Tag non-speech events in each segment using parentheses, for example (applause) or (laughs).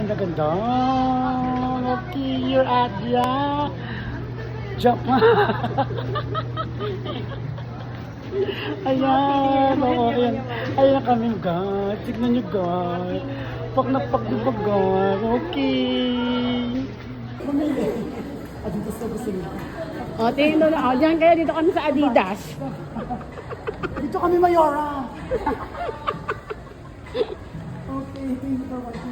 ganda-ganda. Okay, you're at ya. Jump (laughs) nga. Ayan, oo, ayan. Ayan na kami, guys. Tignan nyo, guys. Pag na pag na pag, guys. Okay. O, tingin doon. O, dyan kayo. Dito kami sa Adidas. Dito kami, Mayora. (laughs) okay, thank you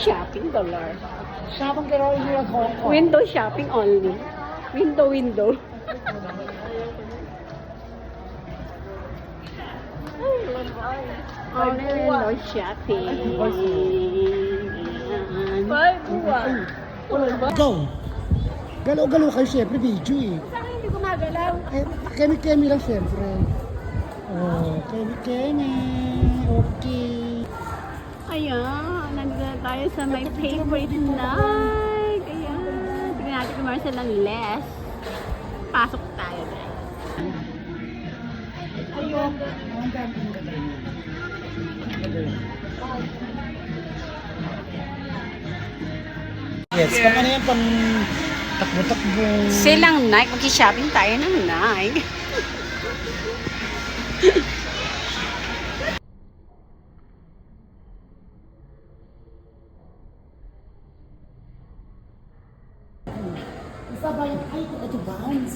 Shopping dollar. Sabang pero hindi at Hong Kong. Window shopping only. Window, window. Only window shopping. Ayan. Go! Galaw-galaw kayo siyempre, video eh. Saan hindi gumagalaw? Eh, kemi-kemi lang siyempre. Oh, kemi-kemi. Okay. Ayan, nandito na tayo sa my favorite night. Ayan, tignan natin kung Marcel ng less. Pasok tayo guys. Ayun. Yes, pang ano yan, pang takbo-takbo. Silang Nike, mag-shopping tayo ng Nike. (laughs) Sabay, ay, Vans.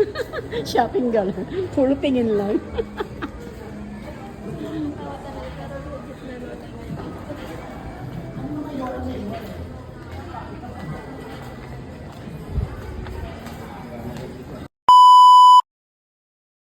(laughs) shopping gala. Puro tingin lang. (laughs)